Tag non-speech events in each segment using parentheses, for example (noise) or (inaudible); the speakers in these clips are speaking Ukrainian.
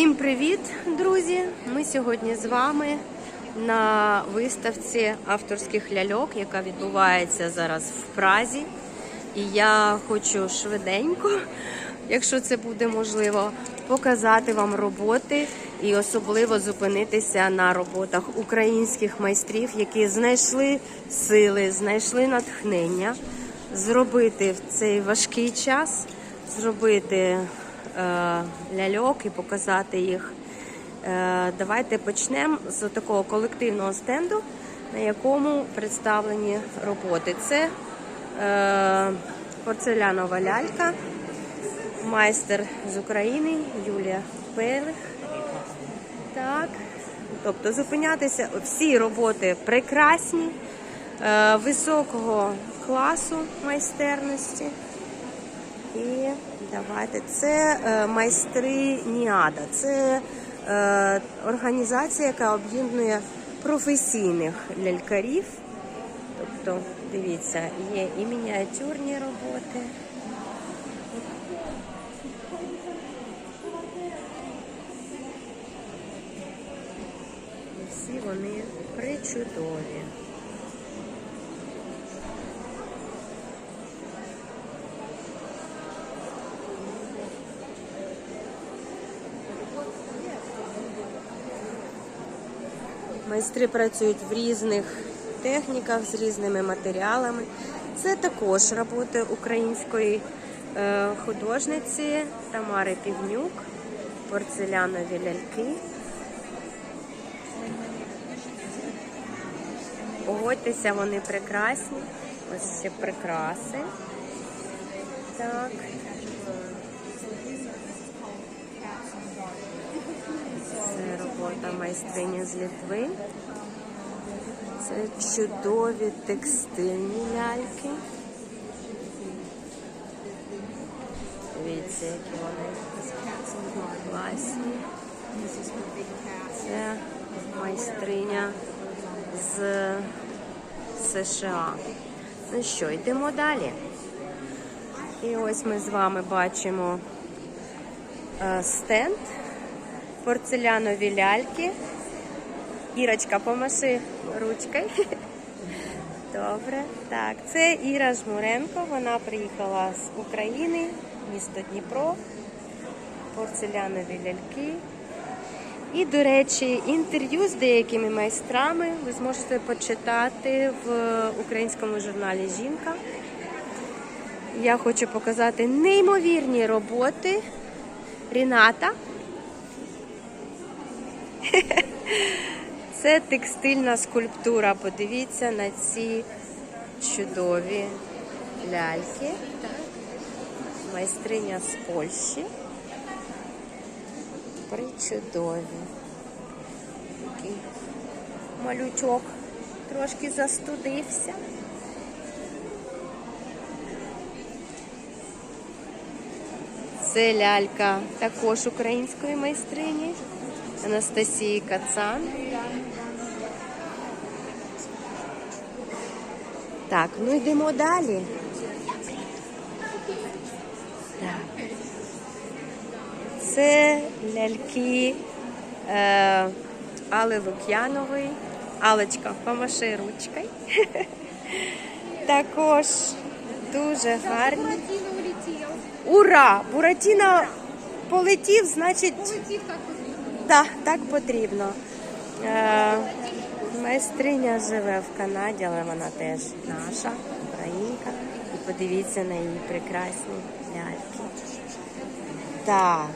Всім привіт, друзі! Ми сьогодні з вами на виставці авторських ляльок, яка відбувається зараз в Празі. І я хочу швиденько, якщо це буде можливо, показати вам роботи і особливо зупинитися на роботах українських майстрів, які знайшли сили, знайшли натхнення зробити в цей важкий час, зробити ляльок і показати їх. Е, давайте почнемо з такого колективного стенду, на якому представлені роботи. Це е, порцелянова лялька, майстер з України Юлія Пелих. Так, тобто зупинятися всі роботи прекрасні, е, високого класу майстерності. І давайте це е, майстри Ніада. Це е, організація, яка об'єднує професійних лялькарів. Тобто, дивіться, є і мініатюрні роботи. І всі вони причудові. Майстри працюють в різних техніках з різними матеріалами. Це також роботи української е, художниці Тамари Півнюк, порцелянові ляльки. Погодьтеся, вони прекрасні. Ось ще прикраси. Так. Робота майстрині з Літви. Це чудові текстильні ляльки. Дивіться, які вони класні. Це майстриня з США. Ну що, йдемо далі. І ось ми з вами бачимо е, стенд, порцелянові ляльки. Ірочка, помаши ручкою. (laughs) Добре. Так, це Іра Жмуренко. Вона приїхала з України, місто Дніпро, порцелянові ляльки. І, до речі, інтерв'ю з деякими майстрами ви зможете почитати в українському журналі Жінка. Я хочу показати неймовірні роботи Ріната. (laughs) Це текстильна скульптура. Подивіться на ці чудові ляльки. Майстриня з Польщі. Причудові. Такий малючок трошки застудився. Це лялька також української майстрині Анастасії Кацан. Так, ну йдемо далі. Так. Це ляльки е, Алли Лук'янової. Алечка, помаши ручкою. (laughs) Також дуже гарні. Ура! Буратіно полетів, значить, Улетів так потрібно. так, потрібно. Е, майстриня живе в Канаді, але вона теж наша, українка. І подивіться на її прекрасні ляльки. Так,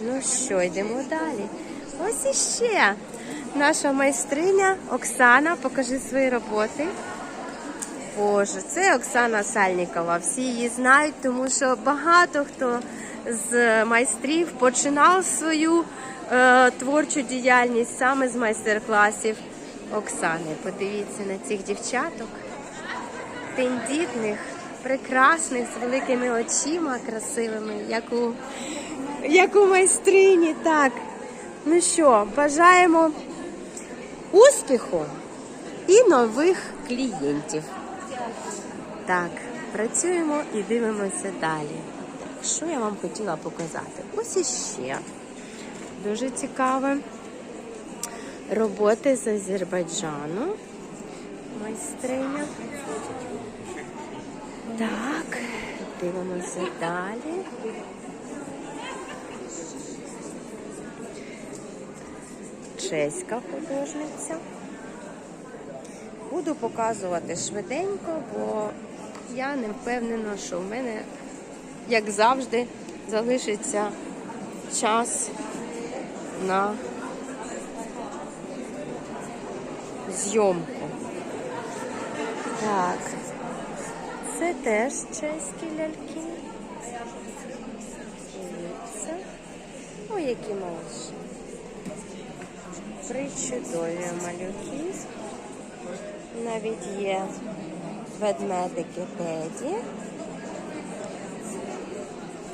ну що, йдемо далі. Ось іще наша майстриня Оксана. Покажи свої роботи. Боже, це Оксана Сальнікова. Всі її знають, тому що багато хто з майстрів починав свою творчу діяльність саме з майстер-класів Оксани. Подивіться на цих дівчаток, тендітних, прекрасних, з великими очима красивими, як у, як у майстрині. Так, ну що, бажаємо успіху і нових клієнтів. Так, працюємо і дивимося далі. Що я вам хотіла показати? Ось іще дуже цікаве. Роботи з Азербайджану. Майстриня. Так, дивимося далі. Чеська художниця. Буду показувати швиденько, бо я не впевнена, що в мене, як завжди, залишиться час на зйомку. Так, це теж чеські ляльки. Дивіться. Ой, які малыші. Причудові малюки. Навіть є ведмедики Теді.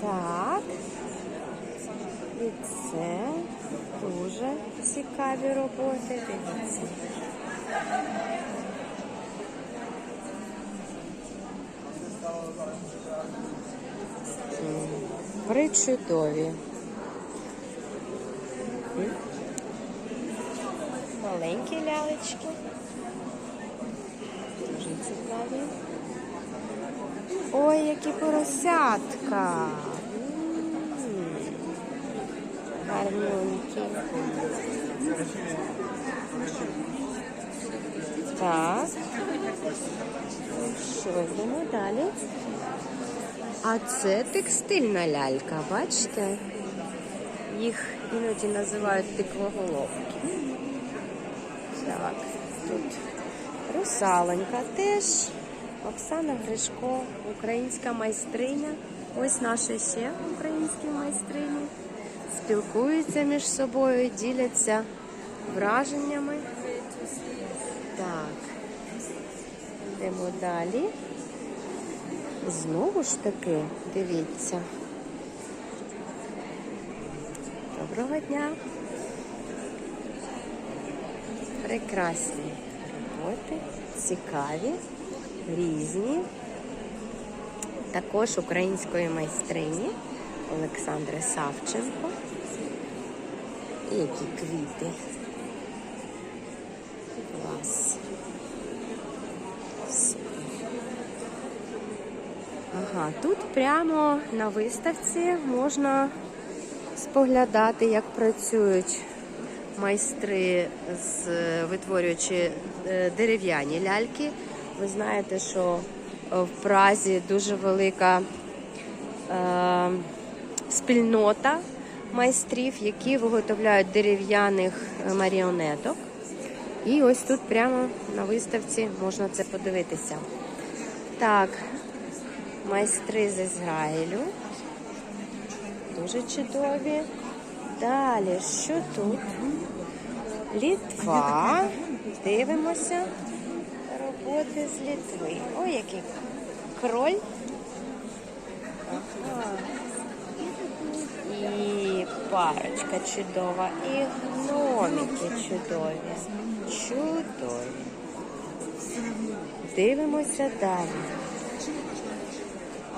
Так. І це дуже цікаві роботи. Дивіться. Причудові. Маленькі лялечки. Дуже цікаві. Ой, які поросятка. Гарненькі. Так. Що йдемо далі? А це текстильна лялька, бачите? Їх іноді називають тиквоголовки. Так, тут русаленька теж. Оксана Гришко, українська майстриня. Ось наші ще українські майстрині. Спілкуються між собою, діляться враженнями. Так, йдемо далі. Знову ж таки, дивіться. Доброго дня. Прекрасні роботи, цікаві, різні. Також української майстрині Олександри Савченко. І які квіти. Клас. Ага, тут прямо на виставці можна споглядати, як працюють майстри, з, витворюючи е, дерев'яні ляльки. Ви знаєте, що в Празі дуже велика е, спільнота майстрів, які виготовляють дерев'яних е, маріонеток. І ось тут прямо на виставці можна це подивитися. Так, майстри з Ізраїлю. Дуже чудові. Далі, що тут? Літва. Дивимося. Роботи з Літви. Ой, який кроль. Ага. І парочка чудова. І гномики чудові. Чудові. Дивимося далі.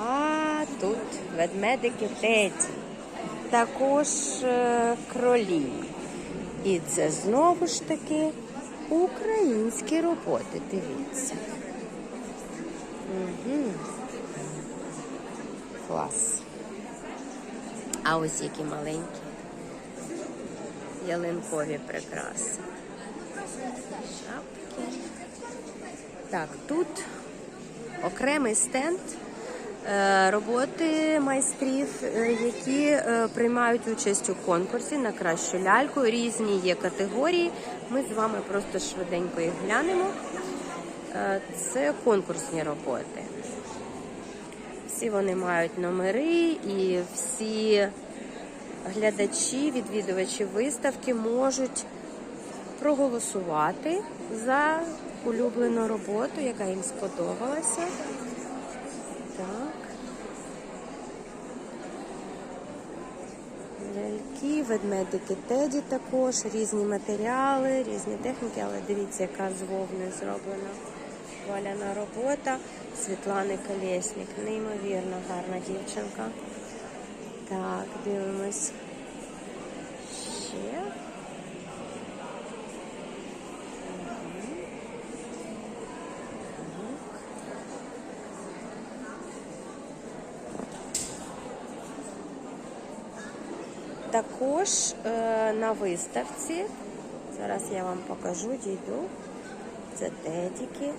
А тут ведмедики Теді. Також е, кролі. І це знову ж таки українські роботи. Дивіться. Угу. Клас. А ось які маленькі. Ялинкові прикраси. Шапки. Так, тут окремий стенд е, роботи майстрів, е, які е, приймають участь у конкурсі на кращу ляльку. Різні є категорії. Ми з вами просто швиденько їх глянемо. Це конкурсні роботи. Всі вони мають номери і всі глядачі, відвідувачі виставки можуть проголосувати за улюблену роботу, яка їм сподобалася. Так. Ляльки, ведмедики Теді також, різні матеріали, різні техніки, але дивіться, яка з вовни зроблена. Валяна робота Світлани Колєснік. Неймовірно гарна дівчинка. Так, дивимось ще. Також е, на виставці, зараз я вам покажу, дійду, це тетіки.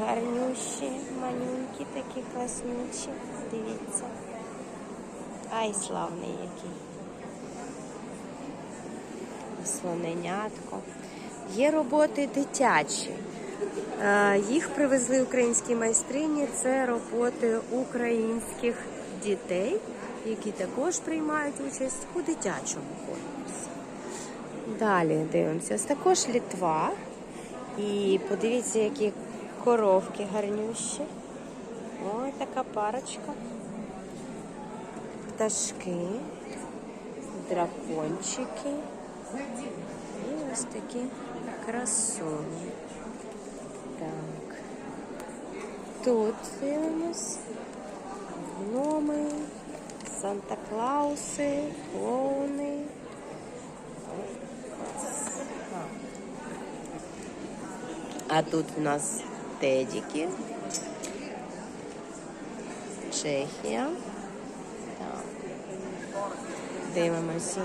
Гарнющі, манюнькі, такі класнючі. Дивіться. Ай, славний який. Слоненятко. Є роботи дитячі. Е, Їх привезли українські майстрині. Це роботи українських дітей, які також приймають участь у дитячому конкурсі. Далі дивимося. Ось також Літва. І подивіться, які коровки гарнющі. Ой, така парочка. Пташки, дракончики. І ось такі красуні. Так. Тут дивимось. Гноми, Санта-Клауси, клоуни. А тут у нас тедіки. Чехія. Так. Дивимося.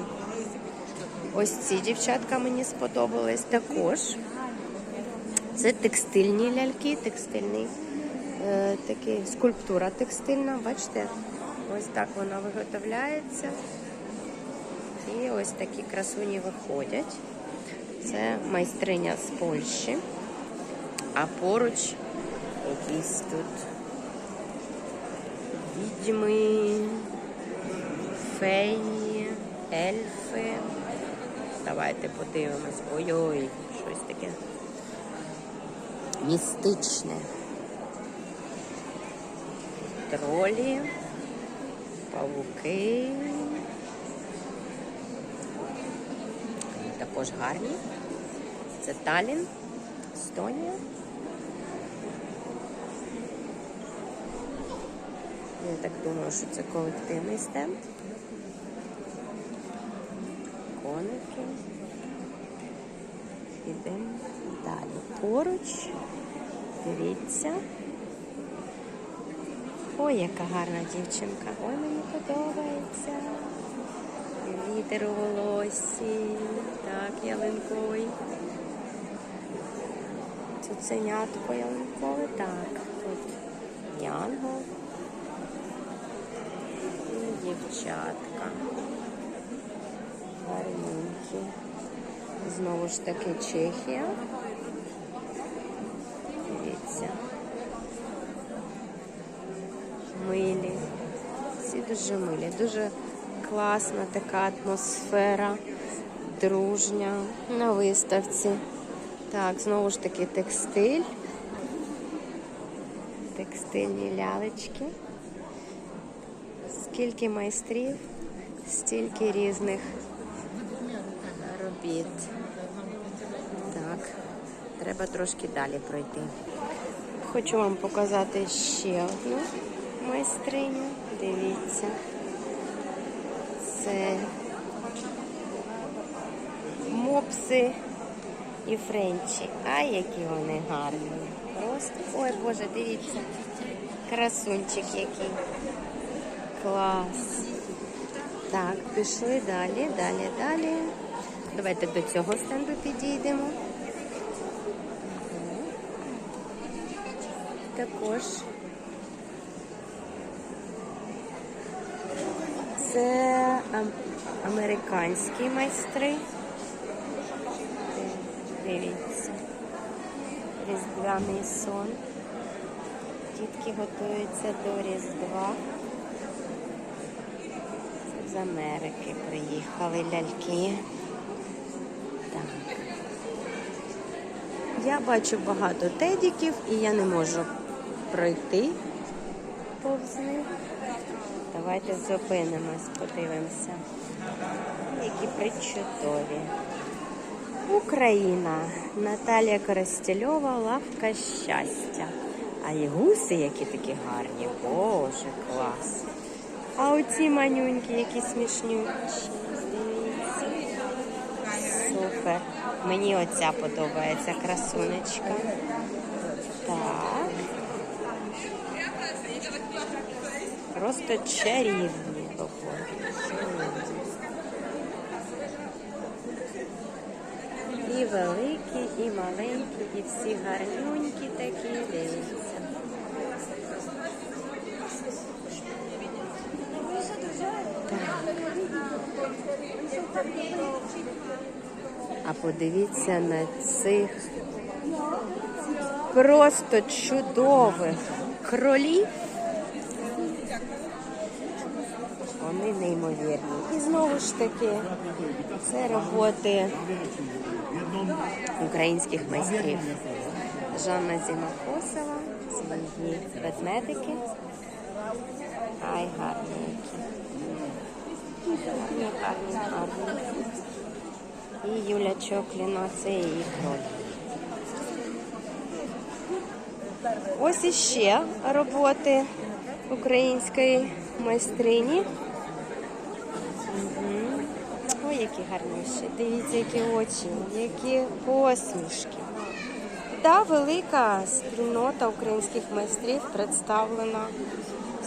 Ось ці дівчатка мені сподобались також. Це текстильні ляльки, текстильний е, такий скульптура текстильна. Бачите, ось так вона виготовляється. І ось такі красуні виходять. Це майстриня з Польщі. А поруч якісь тут відьми, феї, ельфи. Давайте подивимось. Ой-ой, щось таке містичне. Тролі, павуки. Також гарні. Це Талін, Естонія. Я так думаю, що це колективний стенд. Коники. Ідемо далі. Поруч. Дивіться. Ой, яка гарна дівчинка. Ой, мені подобається. Вітер у волосі. Так, ялинковий. Цуценятко ялинкове. Так, тут янгол. Дівчатка. Гарненькі. Знову ж таки Чехія. Дивіться. Милі. Всі дуже милі. Дуже класна така атмосфера, дружня на виставці. Так, знову ж таки текстиль. Текстильні лялечки. Скільки майстрів, стільки різних робіт. Так, треба трошки далі пройти. Хочу вам показати ще одну майстриню. Дивіться. Це мопси і френчі. А які вони гарні. Просто. Ой, Боже, дивіться. Красунчик який. Клас. Так, пішли далі, далі, далі. Давайте до цього стенду підійдемо. Також це ам- американські майстри. Дивіться. Різдвяний сон. Дітки готуються до Різдва. З Америки приїхали ляльки. Так. Я бачу багато тедіків і я не можу пройти повз них. Давайте зупинимось, подивимося. Які причудові. Україна. Наталія Коростельова, лавка щастя. А і гуси, які такі гарні. Боже, клас. А оці манюньки, які смішнючі. Супер. Мені оця подобається красунечка. Так. Просто чарівні І великі, і маленькі, і всі гарнюнькі такі дивіться. А подивіться на цих просто чудових кролів. Вони неймовірні. І знову ж таки, це роботи українських майстрів. Жанна Зімахосова, це її ведмедики. Ай, гарні. Гарні, гарні. І Юля Чокліна, це її кроль. Ось іще роботи української майстрині. Мгм. Ой, які гарніші. Дивіться, які очі, які посмішки. Та велика спільнота українських майстрів представлена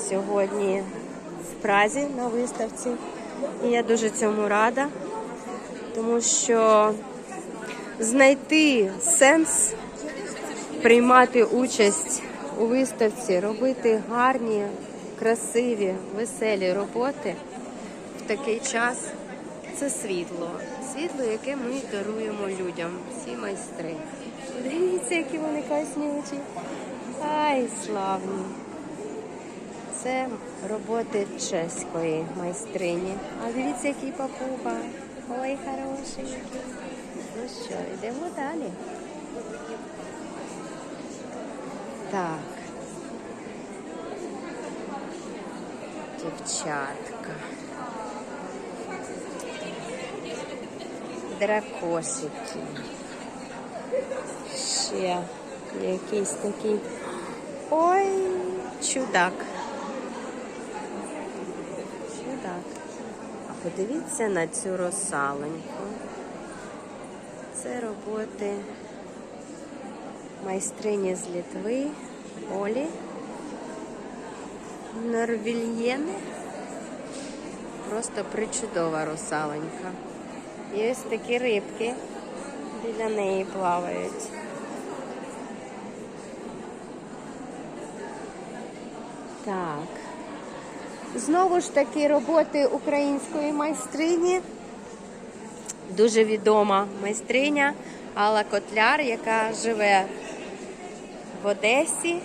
сьогодні в Празі на виставці. І я дуже цьому рада, тому що знайти сенс приймати участь у виставці, робити гарні, красиві, веселі роботи в такий час це світло. Світло, яке ми даруємо людям, всі майстри. Дивіться, які вони класнючі. Ай, славні. Це роботи чеської майстрині. А дивіться, який папуга. Ой, хороший. Ну що, йдемо далі. Так. Дівчатка. Дракосики. Ще якийсь такий. Ой, чудак. А подивіться на цю росаленьку. Це роботи майстрині з Літви Олі Норвільєни. Просто причудова русаленька. І ось такі рибки біля неї плавають. Так. Знову ж таки роботи української майстрині. Дуже відома майстриня Алла Котляр, яка живе в Одесі,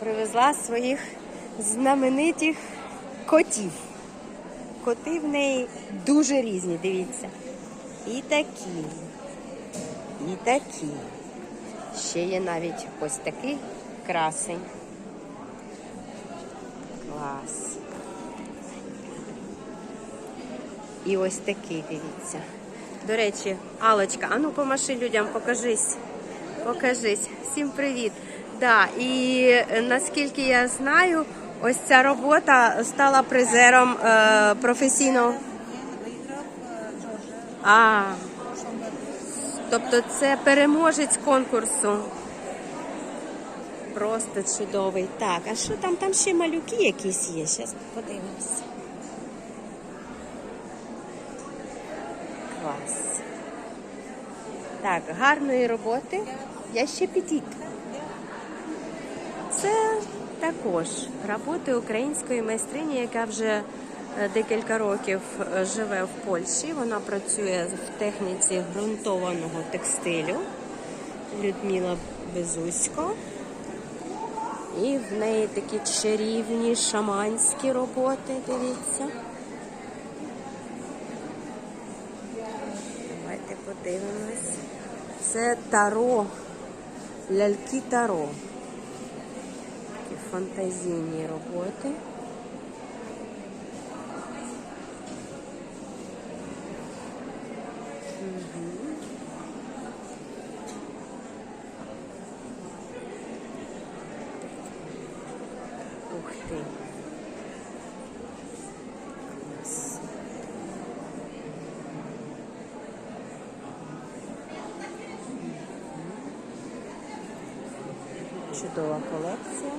привезла своїх знаменитих котів. Коти в неї дуже різні, дивіться. І такі, і такі. Ще є навіть ось такий красень. Клас. І ось такий, дивіться. До речі, Алочка, а ну помаши людям, покажись. Покажись. Всім привіт. Да, і е, наскільки я знаю, ось ця робота стала призером е, професійного. А, тобто це переможець конкурсу. Просто чудовий. Так, а що там? Там ще малюки якісь є. Зараз подивимося. Клас. Так, гарної роботи. Я ще підійду. Це також роботи української майстрині, яка вже е, декілька років е, живе в Польщі. Вона працює в техніці ґрунтованого текстилю. Людмила Безусько. І в неї такі чарівні шаманські роботи, дивіться. Давайте подивимось. Це таро. Ляльки таро. Фантазійні роботи. Чудова колекція.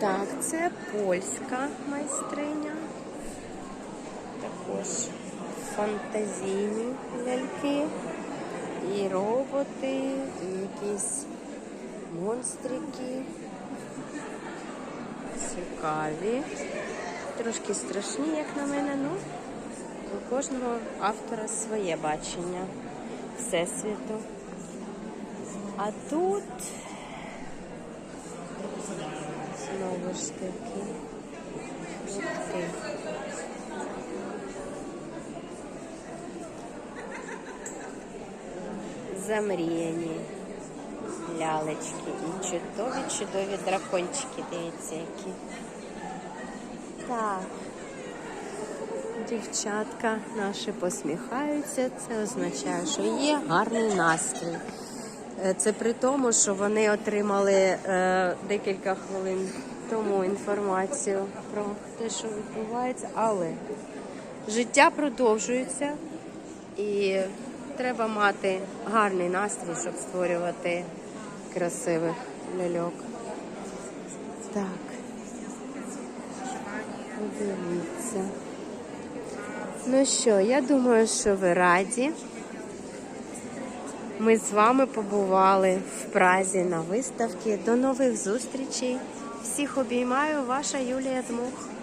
Так, це польська майстриня. Також фантазійні ляльки, і роботи, і якісь монстрики. Цікаві. Трошки страшні, як на мене, ну у кожного автора своє бачення Всесвіту. А тут знову ж таки. Ти. Замріяні лялечки і чудові, чудові дракончики, дивіться, які. Так. Дівчатка наші посміхаються. Це означає, що є гарний настрій. Е, Це при тому, що вони отримали е, декілька хвилин тому інформацію про те, що відбувається, але життя продовжується і треба мати гарний настрій, щоб створювати красивих ляльок. Так. Подивіться. Ну що, я думаю, що ви раді. Ми з вами побували в Празі на виставці. До нових зустрічей. Всіх обіймаю, ваша Юлія Дмух.